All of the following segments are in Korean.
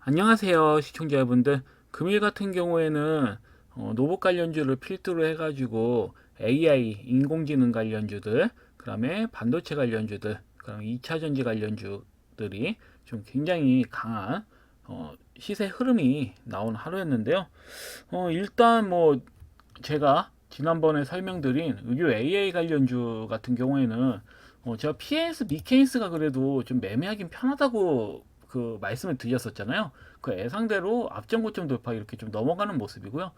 안녕하세요 시청자 여러분들. 금일 같은 경우에는 어, 노봇 관련주를 필두로 해가지고 AI 인공지능 관련주들 그 다음에 반도체 관련주들 그 다음에 2차전지 관련주들이 좀 굉장히 강한 어, 시세 흐름이 나온 하루였는데요. 어, 일단 뭐 제가 지난번에 설명드린 의료 AI 관련주 같은 경우에는 어, 제가 PS 미케인스가 그래도 좀 매매하긴 편하다고 그 말씀을 드렸었잖아요. 그 예상대로 앞전 고점 돌파 이렇게 좀 넘어가는 모습이고요.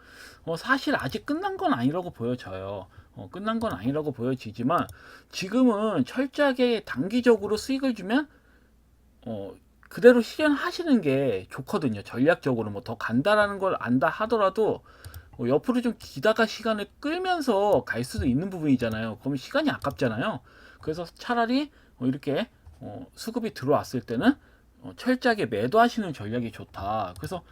어, 사실 아직 끝난 건 아니라고 보여져요. 어, 끝난 건 아니라고 보여지지만 지금은 철저하게 단기적으로 수익을 주면 어, 그대로 실현하시는 게 좋거든요. 전략적으로 뭐 더 간다라는 걸 안다 하더라도 어, 옆으로 좀 기다가 시간을 끌면서 갈 수도 있는 부분이잖아요. 그러면 시간이 아깝잖아요. 그래서 차라리 어, 이렇게 어, 수급이 들어왔을 때는 어, 철저하게 매도하시는 전략이 좋다. 그래서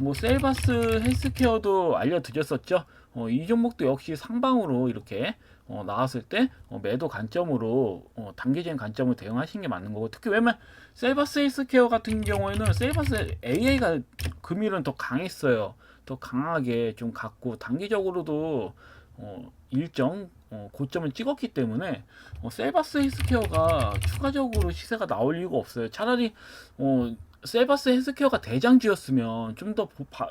뭐 셀바스 헬스케어도 알려드렸었죠. 어, 이 종목도 역시 상방으로 이렇게 어, 나왔을 때 어, 매도 관점으로 어, 단기적인 관점을 대응하시는 게 맞는 거고 특히 왜냐면 셀바스 헬스케어 같은 경우에는 셀바스 AI가 금일은 더 강했어요. 더 강하게 좀 갖고 단기적으로도 어, 일정 어, 고점을 찍었기 때문에 어, 셀바스 헬스케어가 추가적으로 시세가 나올 이유가 없어요. 차라리 어, 셀바스 헬스케어가 대장주였으면 좀 더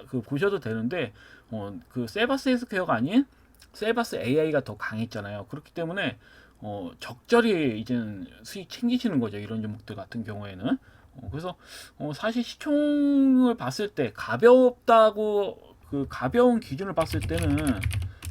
그 보셔도 되는데 어, 그 셀바스 헬스케어가 아닌 셀바스 AI가 더 강했잖아요. 그렇기 때문에 어, 적절히 이제 수익 챙기시는 거죠. 이런 종목들 같은 경우에는. 어, 그래서 어, 사실 시총을 봤을 때 가볍다고 그 가벼운 기준을 봤을 때는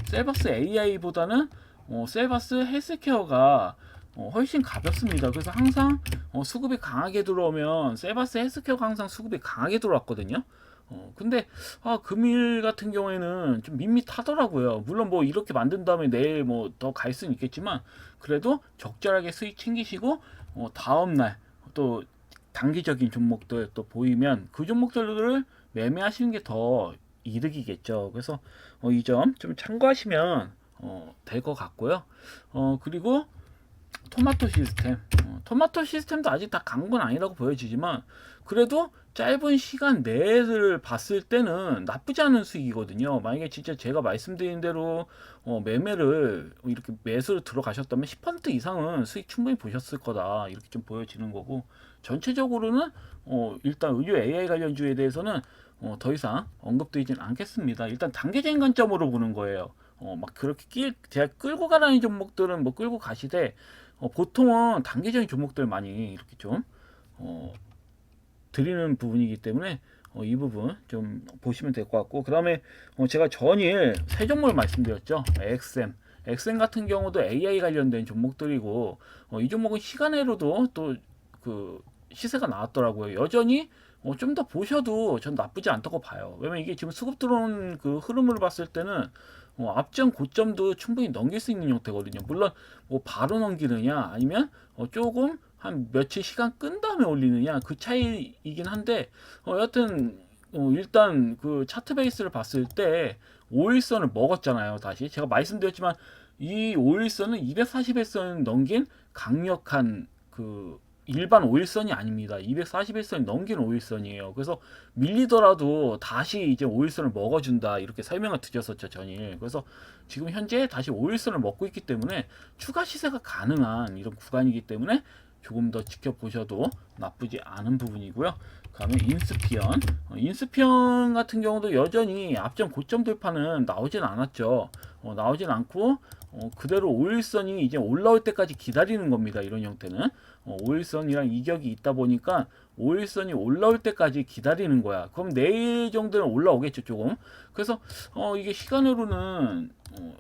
셀바스 AI보다는 어, 셀바스 헬스케어가 어, 훨씬 가볍습니다. 그래서 항상 어, 수급이 강하게 들어오면 셀바스 헬스케어가 항상 수급이 강하게 들어왔거든요. 어, 근데 아, 금일 같은 경우에는 좀 밋밋하더라고요. 물론 뭐 이렇게 만든 다음에 내일 뭐 더 갈 수는 있겠지만 그래도 적절하게 수익 챙기시고 어, 다음 날 또 단기적인 종목들 또 보이면 그 종목들을 매매하시는 게 더 이득이겠죠. 그래서 어, 이 점 좀 참고하시면 어, 될 것 같고요. 어, 그리고 토마토 시스템. 어, 토마토 시스템도 아직 다 간 건 아니라고 보여지지만 그래도 짧은 시간 내를 봤을 때는 나쁘지 않은 수익이거든요. 만약에 진짜 제가 말씀드린 대로 어, 매매를 이렇게 매수를 들어가셨다면 10% 이상은 수익 충분히 보셨을 거다. 이렇게 좀 보여지는 거고 전체적으로는 어, 일단 의료 AI 관련주에 대해서는 어, 더 이상 언급드리진 않겠습니다. 일단 단계적인 관점으로 보는 거예요. 어, 막 그렇게 끼, 제가 끌고 가라는 종목들은 뭐 끌고 가시되 어, 보통은 단계적인 종목들 많이 이렇게 좀 어, 드리는 부분이기 때문에 어, 이 부분 좀 보시면 될 것 같고 그 다음에 어, 제가 전일 세 종목을 말씀드렸죠. XM XM 같은 경우도 AI 관련된 종목들이고 어, 이 종목은 시간으로도 또 그 시세가 나왔더라고요. 여전히 어, 좀 더 보셔도 전 나쁘지 않다고 봐요. 왜냐면 이게 지금 수급 들어온 그 흐름을 봤을 때는 어, 앞전 고점도 충분히 넘길 수 있는 형태거든요. 물론 뭐 바로 넘기느냐 아니면 어, 조금 한 며칠 시간 끈 다음에 올리느냐 그 차이이긴 한데 어, 여하튼 어, 일단 그 차트 베이스를 봤을 때 5일선을 먹었잖아요 다시. 제가 말씀드렸지만 이 5일선은 241선 넘긴 강력한 그 일반 5일선이 아닙니다. 241선이 넘긴 5일선이에요. 그래서 밀리더라도 다시 이제 5일선을 먹어준다 이렇게 설명을 드렸었죠 전일. 그래서 지금 현재 다시 5일선을 먹고 있기 때문에 추가 시세가 가능한 이런 구간이기 때문에 조금 더 지켜보셔도 나쁘지 않은 부분이고요. 그다음에 인스피언, 어, 인스피언 같은 경우도 여전히 앞전 고점 돌파는 나오진 않았죠. 어, 나오진 않고 어, 그대로 5일선이 이제 올라올 때까지 기다리는 겁니다. 이런 형태는 어, 5일선이랑 이격이 있다 보니까 5일선이 올라올 때까지 기다리는 거야. 그럼 내일 정도는 올라오겠죠, 조금. 그래서 어, 이게 시간으로는 어,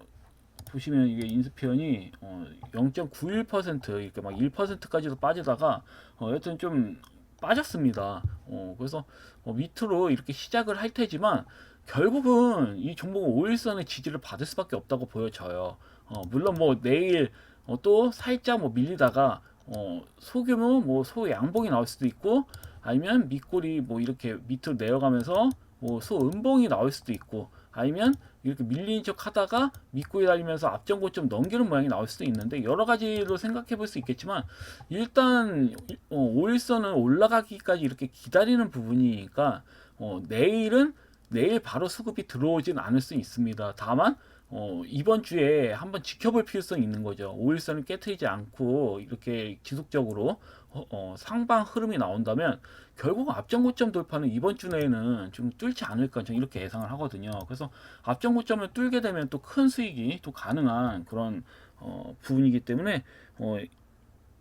보시면 이게 인스피언이 어, 0.91% 이렇게 막 1%까지도 빠지다가 어, 여튼 좀 빠졌습니다. 어, 그래서 어, 밑으로 이렇게 시작을 할 테지만 결국은 이 종목은 5일선의 지지를 받을 수밖에 없다고 보여져요. 어, 물론 뭐 내일 어, 또 살짝 뭐 밀리다가 어, 소규모 뭐 소양봉이 나올 수도 있고 아니면 밑골이 뭐 이렇게 밑으로 내려가면서 뭐 소음봉이 나올 수도 있고 아니면 이렇게 밀리는 척 하다가 밑꼬리 달리면서 앞전 고점 넘기는 모양이 나올 수도 있는데 여러 가지로 생각해 볼 수 있겠지만 일단 어, 오일선은 올라가기까지 이렇게 기다리는 부분이니까 어, 내일은 내일 바로 수급이 들어오진 않을 수 있습니다. 다만 어, 이번 주에 한번 지켜볼 필요성이 있는 거죠. 오일선을 깨트리지 않고 이렇게 지속적으로 어, 어, 상방 흐름이 나온다면 결국 앞전 고점 돌파는 이번 주 내에는 좀 뚫지 않을까 저는 이렇게 예상을 하거든요. 그래서 앞전 고점을 뚫게 되면 또 큰 수익이 또 가능한 그런 어, 부분이기 때문에 어,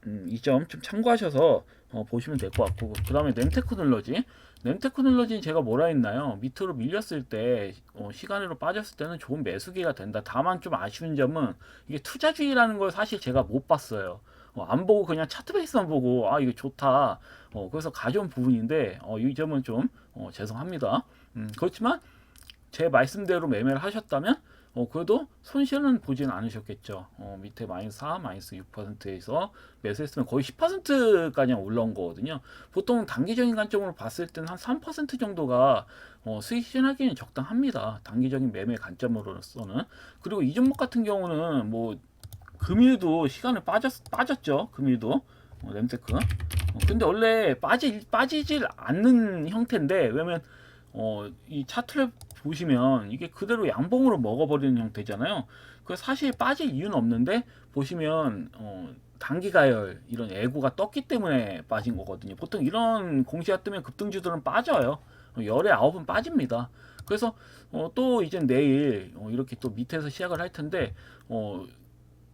음, 이점 좀 참고하셔서 어, 보시면 될 것 같고 그 다음에 nem테크놀러지 nem테크놀러지는 제가 뭐라 했나요? 밑으로 밀렸을 때 어, 시간으로 빠졌을 때는 좋은 매수기가 된다. 다만 좀 아쉬운 점은 이게 투자주의라는 걸 사실 제가 못 봤어요. 어, 안 보고 그냥 차트 베이스만 보고 아 이거 좋다. 어, 그래서 가져온 부분인데 어, 이 점은 좀 어, 죄송합니다. 음, 그렇지만 제 말씀대로 매매를 하셨다면 어, 그래도 손실은 보진 않으셨겠죠. 어, 밑에 마이너스 4, 마이너스 6%에서 매수했으면 거의 10%까지 올라온 거거든요. 보통 단기적인 관점으로 봤을 때는 한 3% 정도가 어, 수익 실현하기는 적당합니다. 단기적인 매매 관점으로서는. 그리고 이 종목 같은 경우는 뭐 금일도 시간을 빠졌, 빠졌죠. 금일도. 어, 램테크. 어, 근데 원래 빠지, 빠지질 않는 형태인데, 왜냐면 어, 이 차트를 보시면 이게 그대로 양봉으로 먹어버리는 형태잖아요. 그 사실 빠질 이유는 없는데 보시면 어, 단기 가열 이런 애고가 떴기 때문에 빠진 거거든요. 보통 이런 공시가 뜨면 급등주들은 빠져요. 어, 열에 아홉은 빠집니다. 그래서 어, 또 이제 내일 어, 이렇게 또 밑에서 시작을 할 텐데 어,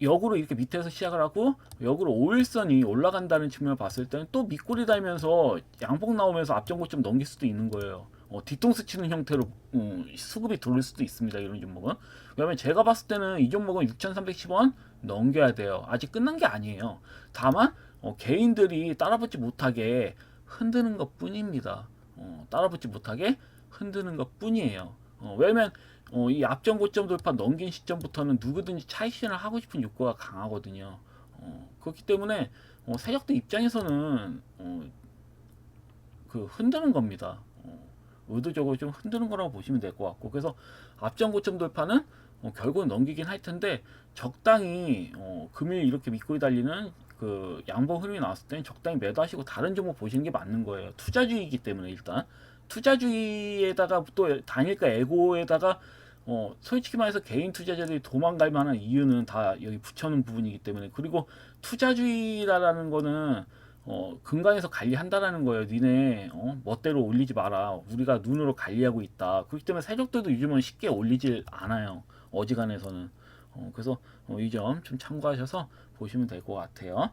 역으로 이렇게 밑에서 시작을 하고 역으로 5일선이 올라간다는 측면을 봤을 때는 또 밑꼬리 달면서 양봉 나오면서 앞전고 좀 넘길 수도 있는 거예요. 어, 뒤통수 치는 형태로 어, 수급이 돌릴 수도 있습니다. 이런 종목은. 왜냐면 제가 봤을 때는 이 종목은 6,310원 넘겨야 돼요. 아직 끝난 게 아니에요. 다만 어, 개인들이 따라붙지 못하게 흔드는 것 뿐입니다. 어, 따라붙지 못하게 흔드는 것 뿐이에요. 어, 왜냐면 어, 이 앞전 고점 돌파 넘긴 시점부터는 누구든지 차익 실현을 하고 싶은 욕구가 강하거든요. 어, 그렇기 때문에 어, 세력들 입장에서는 어, 그 흔드는 겁니다. 어, 의도적으로 좀 흔드는 거라고 보시면 될 것 같고 그래서 앞전 고점 돌파는 어, 결국은 넘기긴 할 텐데 적당히 어, 금일 이렇게 믿고 달리는 그 양봉 흐름이 나왔을 때는 적당히 매도하시고 다른 종목 보시는 게 맞는 거예요. 투자주의이기 때문에 일단 투자주의에다가 또 단일가 에고에다가 어 솔직히 말해서 개인 투자자들이 도망갈 만한 이유는 다 여기 붙여놓은 부분이기 때문에 그리고 투자주의라는 거는 어 근간에서 관리한다라는 거예요. 니네 어 멋대로 올리지 마라. 우리가 눈으로 관리하고 있다. 그렇기 때문에 세력들도 요즘은 쉽게 올리질 않아요. 어지간해서는. 어 그래서 어, 이점 좀 참고하셔서 보시면 될 것 같아요.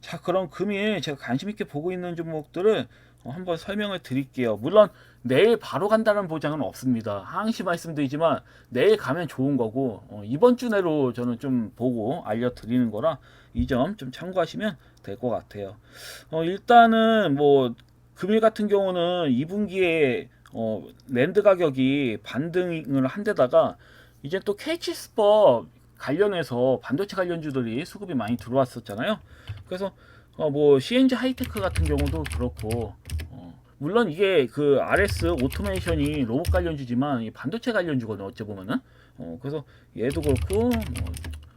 자, 그럼 금일 제가 관심 있게 보고 있는 종목들을 어, 한번 설명을 드릴게요. 물론 내일 바로 간다는 보장은 없습니다. 항시 말씀드리지만 내일 가면 좋은 거고 어, 이번 주 내로 저는 좀 보고 알려드리는 거라 이 점 좀 참고하시면 될 것 같아요. 어, 일단은 뭐 금일 같은 경우는 2분기에 어, 랜드 가격이 반등을 한 데다가 이제 또 KC스법 관련해서 반도체 관련주들이 수급이 많이 들어왔었잖아요. 그래서 어, 뭐 CNG 하이테크 같은 경우도 그렇고 어, 물론 이게 그 RS 오토메이션이 로봇 관련주지만 이 반도체 관련주거든요. 어째 보면은 어, 그래서 얘도 그렇고 뭐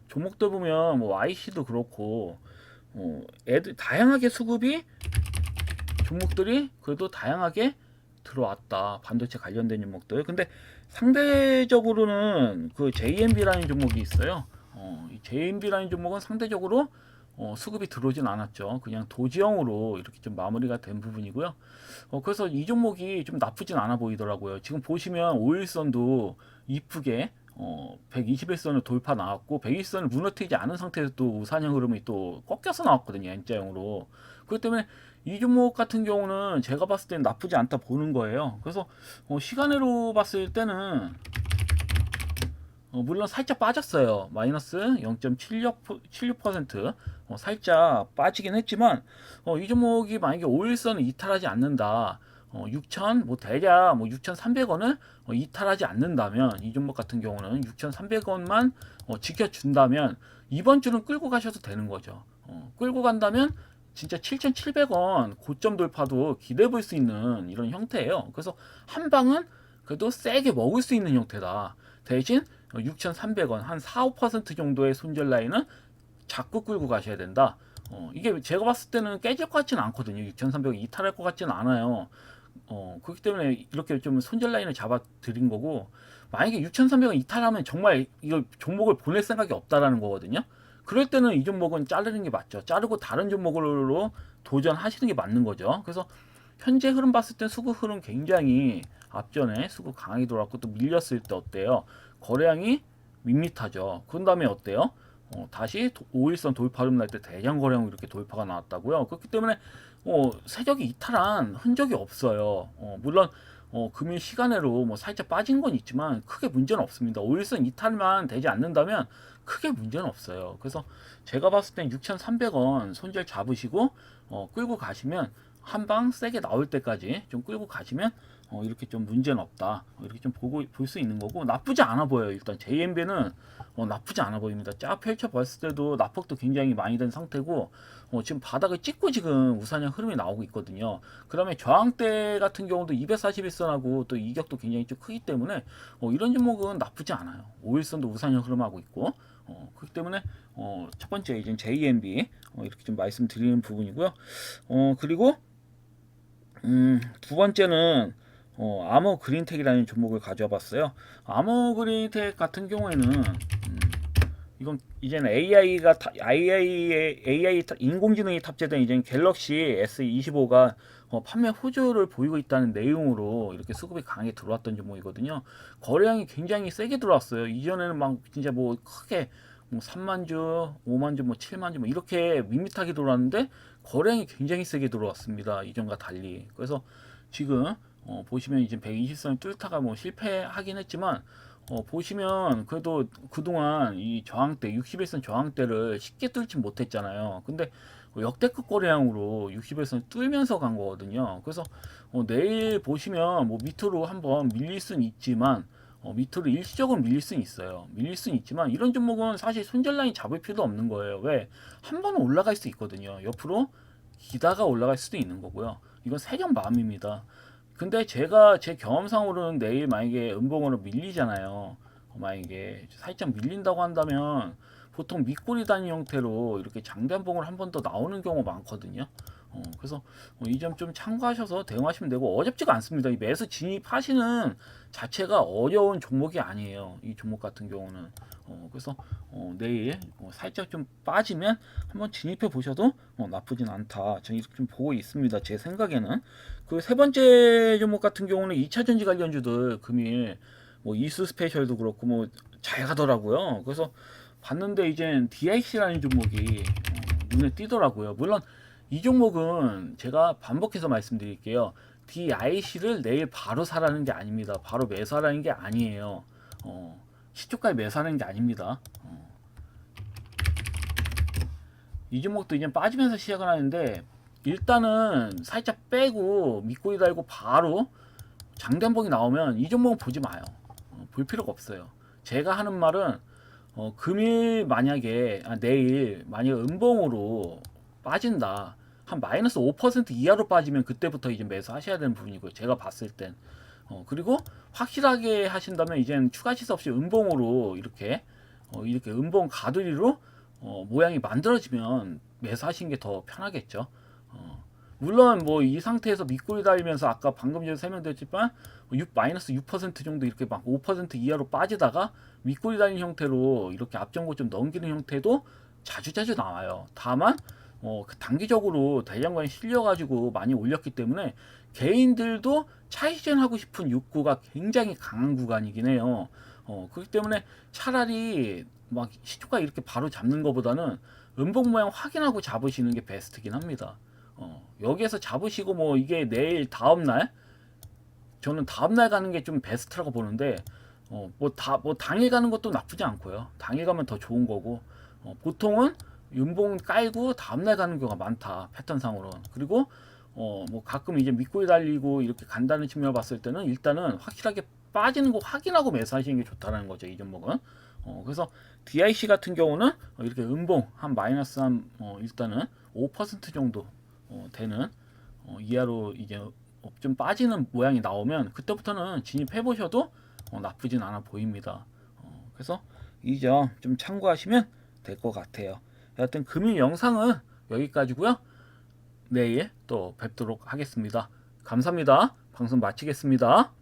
종목들 보면 뭐 IC도 그렇고 어, 애들 다양하게 수급이 종목들이 그래도 다양하게 들어왔다. 반도체 관련된 종목들. 근데 상대적으로는 그 JMB라는 종목이 있어요. 어, 이 JMB라는 종목은 상대적으로 어, 수급이 들어오진 않았죠. 그냥 도지형으로 이렇게 좀 마무리가 된 부분이고요. 어, 그래서 이 종목이 좀 나쁘진 않아 보이더라고요. 지금 보시면 5일선도 이쁘게 어, 121선을 돌파 나왔고 120선을 무너뜨리지 않은 상태에서 또 우산형 흐름이 또 꺾여서 나왔거든요. N자형으로. 그렇기 때문에 이 종목 같은 경우는 제가 봤을 때는 나쁘지 않다 보는 거예요. 그래서 어, 시간으로 봤을 때는 어, 물론 살짝 빠졌어요. 마이너스 0.76% 어, 살짝 빠지긴 했지만 어, 이 종목이 만약에 5일선을 이탈하지 않는다. 어, 6천 뭐 대략 뭐 6,300원을 어, 이탈하지 않는다면 이 종목 같은 경우는 6,300원만 어, 지켜준다면 이번 주는 끌고 가셔도 되는 거죠. 어, 끌고 간다면 진짜 7,700원 고점 돌파도 기대해 볼 수 있는 이런 형태예요. 그래서 한 방은 그래도 세게 먹을 수 있는 형태다. 대신 6,300원 한 4, 5% 정도의 손절 라인은 자꾸 끌고 가셔야 된다. 어, 이게 제가 봤을 때는 깨질 것 같지는 않거든요. 6,300원 이탈할 것 같지는 않아요. 어, 그렇기 때문에 이렇게 좀 손절 라인을 잡아 드린 거고 만약에 6,300원 이탈하면 정말 이걸 종목을 보낼 생각이 없다라는 거거든요. 그럴 때는 이 종목은 자르는 게 맞죠. 자르고 다른 종목으로 도전하시는 게 맞는 거죠. 그래서 현재 흐름 봤을 때 수급 흐름 굉장히 앞전에 수급 강하게 돌았고 또 밀렸을 때 어때요? 거래량이 밋밋하죠. 그런 다음에 어때요? 어, 다시 5일선 돌파 흐름 날 때 대량 거래량 이렇게 돌파가 나왔다고요. 그렇기 때문에 어, 세력이 이탈한 흔적이 없어요. 어, 물론 어, 금일 시간으로 뭐 살짝 빠진 건 있지만 크게 문제는 없습니다. 5일선 이탈만 되지 않는다면 크게 문제는 없어요. 그래서 제가 봤을 땐 6,300원 손절 잡으시고 어, 끌고 가시면 한 방 세게 나올 때까지 좀 끌고 가시면 어, 이렇게 좀 문제는 없다. 어, 이렇게 좀 보고 볼 수 있는 거고 나쁘지 않아 보여요. 일단 JMB는 어, 나쁘지 않아 보입니다. 쫙 펼쳐 봤을 때도 낙폭도 굉장히 많이 된 상태고 어, 지금 바닥을 찍고 지금 우산형 흐름이 나오고 있거든요. 그다음에 저항대 같은 경우도 241선하고 또 이격도 굉장히 좀 크기 때문에 어, 이런 종목은 나쁘지 않아요. 5일선도 우산형 흐름하고 있고 어, 그렇기 때문에 어, 첫 번째 이제 JMB 어, 이렇게 좀 말씀드리는 부분이고요. 어, 그리고 음, 두 번째는 어, 아머 그린텍이라는 종목을 가져와 봤어요. 아머 그린텍 같은 경우에는 음, 이건 이제는 AI가 AI AI 탑- 인공지능이 탑재된 이제 갤럭시 S25가 어, 판매 호조를 보이고 있다는 내용으로 이렇게 수급이 강하게 들어왔던 종목이거든요. 거래량이 굉장히 세게 들어왔어요. 이전에는 막 진짜 뭐 크게 뭐 3만 주, 5만 주, 뭐 7만 주, 뭐 이렇게 밋밋하게 들어왔는데 거래량이 굉장히 세게 들어왔습니다. 이전과 달리. 그래서 지금 어, 보시면 이제 120선 뚫다가 뭐 실패하긴 했지만 어, 보시면 그래도 그동안 이 저항대 61선 저항대를 쉽게 뚫지 못했잖아요. 근데 역대급 거래량으로 61선 뚫면서 간 거거든요. 그래서 어, 내일 보시면 뭐 밑으로 한번 밀릴 수는 있지만 어, 밑으로 일시적으로 밀릴 수는 있어요. 밀릴 수는 있지만 이런 종목은 사실 손절 라인 잡을 필요도 없는 거예요. 왜? 한 번은 올라갈 수 있거든요. 옆으로 기다가 올라갈 수도 있는 거고요. 이건 세련 마음입니다. 근데 제가 제 경험상으로는 내일 만약에 음봉으로 밀리잖아요. 어, 만약에 살짝 밀린다고 한다면 보통 밑꼬리 단위 형태로 이렇게 장단봉을 한 번 더 나오는 경우 많거든요. 어, 그래서 이 점 좀 참고하셔서 대응하시면 되고 어렵지가 않습니다. 이 매수 진입하시는 자체가 어려운 종목이 아니에요. 이 종목 같은 경우는. 어, 그래서 어, 내일 어, 살짝 좀 빠지면 한번 진입해 보셔도 어, 나쁘진 않다. 저는 좀 보고 있습니다. 제 생각에는. 그 세 번째 종목 같은 경우는 2차 전지 관련주들 금일 뭐 이수 스페셜도 그렇고 뭐 잘 가더라고요. 그래서 봤는데 이젠 DIC라는 종목이 어, 눈에 띄더라고요. 물론 이 종목은 제가 반복해서 말씀드릴게요. DIC를 내일 바로 사라는 게 아닙니다. 바로 매수하라는 게 아니에요. 어, 시초가에 매수하는 게 아닙니다. 어. 이 종목도 이제 빠지면서 시작을 하는데 일단은 살짝 빼고 밑꼬리 달고 바로 장단봉이 나오면 이 종목은 보지 마요. 어, 볼 필요가 없어요. 제가 하는 말은 어, 금일 만약에 아, 내일 만약 음봉으로 빠진다 한 마이너스 5% 이하로 빠지면 그때부터 이제 매수하셔야 되는 부분이고요. 제가 봤을 땐 어, 그리고 확실하게 하신다면 이제는 추가 시세 없이 음봉으로 이렇게 어, 이렇게 음봉 가두리로 어, 모양이 만들어지면 매수하시는 게 더 편하겠죠. 어, 물론 뭐 이 상태에서 밑꼬리 달리면서 아까 방금 전에 설명드렸지만 6 마이너스 6% 정도 이렇게 막 5% 이하로 빠지다가 밑꼬리 달린 형태로 이렇게 앞전고 좀 넘기는 형태도 자주자주 나와요. 다만 어, 그 단기적으로 대량관이 실려가지고 많이 올렸기 때문에 개인들도 차익전 하고 싶은 욕구가 굉장히 강한 구간이긴 해요. 어, 그렇기 때문에 차라리 막 시초가 이렇게 바로 잡는 것보다는 음봉 모양 확인하고 잡으시는 게 베스트긴 합니다. 어, 여기에서 잡으시고 뭐 이게 내일 다음 날 저는 다음 날 가는 게 좀 베스트라고 보는데 어, 뭐다뭐 당일 가는 것도 나쁘지 않고요. 당일 가면 더 좋은 거고 어, 보통은 윤봉 깔고 다음 날 가는 경우가 많다 패턴상으로 그리고 어 뭐 가끔 이제 밑꼬리 달리고 이렇게 간다는 측면을 봤을 때는 일단은 확실하게 빠지는 거 확인하고 매수하시는 게 좋다는 거죠 이 종목은 어 그래서 DIC 같은 경우는 어, 이렇게 음봉 한 마이너스 한 어, 일단은 5% 정도 어, 되는 어, 이하로 이제 어, 어, 좀 빠지는 모양이 나오면 그때부터는 진입해 보셔도 어, 나쁘진 않아 보입니다. 어, 그래서 이 점 좀 참고하시면 될 것 같아요. 여하튼 금일 영상은 여기까지고요. 내일 또 뵙도록 하겠습니다. 감사합니다. 방송 마치겠습니다.